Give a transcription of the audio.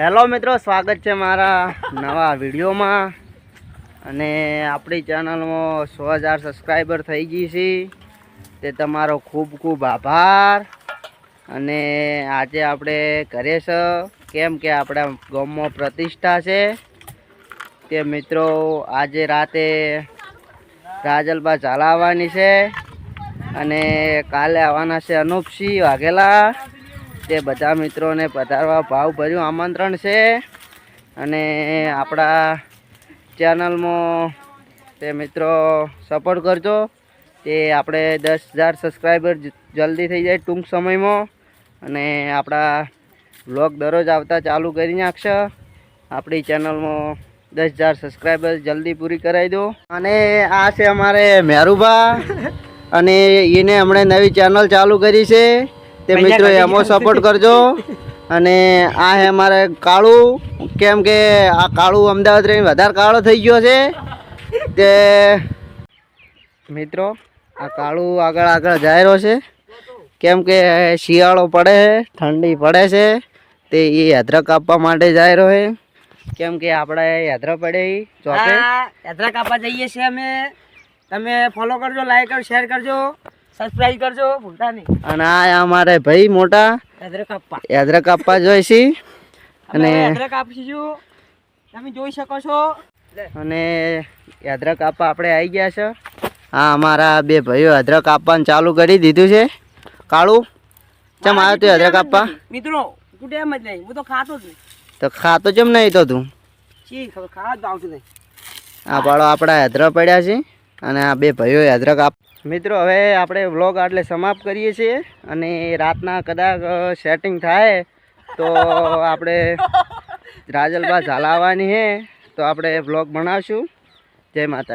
Hello મિત્રો, સ્વાગત છે મારા નવા વિડીયોમાં. અને આપણી ચેનલમાં સો હજાર સબસ્ક્રાઈબર થઈ ગઈ છે. તે તમારો ખૂબ ખૂબ આભાર. અને આજે આપણે ઘરે છે કેમ કે આપણા ગામમાં પ્રતિષ્ઠા છે. તે મિત્રો, આજે રાતે રાજલબા ચાલાવવાની છે. અને કાલે આવવાના છે અનુપસિંહ વાઘેલા. તે બધા મિત્રોને પધારવા ભાવભર્યું આમંત્રણ છે. અને આપણા ચેનલમાં તે મિત્રો સપોર્ટ કરજો. તે આપણે દસ હજાર સબસ્ક્રાઈબર જલ્દી થઈ જાય ટૂંક સમયમાં. અને આપણા બ્લોગ દરરોજ આવતા ચાલુ કરી નાખશે. આપણી ચેનલમાં દસ હજાર સબસ્ક્રાઈબર જલ્દી પૂરી કરાવી દો. અને આ છે અમારે મેરુભા. અને એને હમણાં નવી ચેનલ ચાલુ કરી છે. તે મિત્રો એમાં સપોર્ટ કરજો. અને આ હે મારે કાળું. કેમ કે આ કાળું અમદાવાદ રહીને વધારે કાળો થઈ ગયો છે. તે મિત્રો આ કાળું આગળ આગળ જાય રહ્યો છે. કેમ કે શિયાળો પડે છે ઠંડી પડે છે. તે એ યાત્રા કાપવા માટે જાય રહ્યો છે. કેમ કે આપણે યાત્રા પડે ચોકે. યાત્રા કાપવા જઈએ છીએ અમે. તમે ફોલો કરજો લાઈક કરજો શેર કરજો. સબસ્ક્રાઇબ કરજો ભૂલતા નહીં. અને આ અમારે ભાઈ મોટા. યાત્રા કાપવા જોઈશી. અને યાત્રા કાપીશું. તમે જોઈ શકો છો. અને અદરક આપવા આપણે આવી ગયા છે. હા અમારા બે ભાઈઓ અદરક આપવાનું ચાલુ કરી દીધું છે. કાળું ચમ આવ્યો તું અદરક આપવા મિત્રો તું એમ જ નહીં. હું તો ખાતો જ તો ખાતો ચમ નહીં તો તું? શી ખબર ખાવા જ આવતું નહીં. આ પાડો આપણા અદરક પડ્યા છે. અને આ બે ભાઈઓ અદરક આપ મિત્રો, હવે આપણે વ્લોગ આટલે સમાપ્ત કરીએ છીએ અને રાતના કદાચ સેટિંગ થાય તો આપણે રાજલબા ઝાલાવાની છે તો આપણે વ્લોગ બનાવશું. જય માતાજી.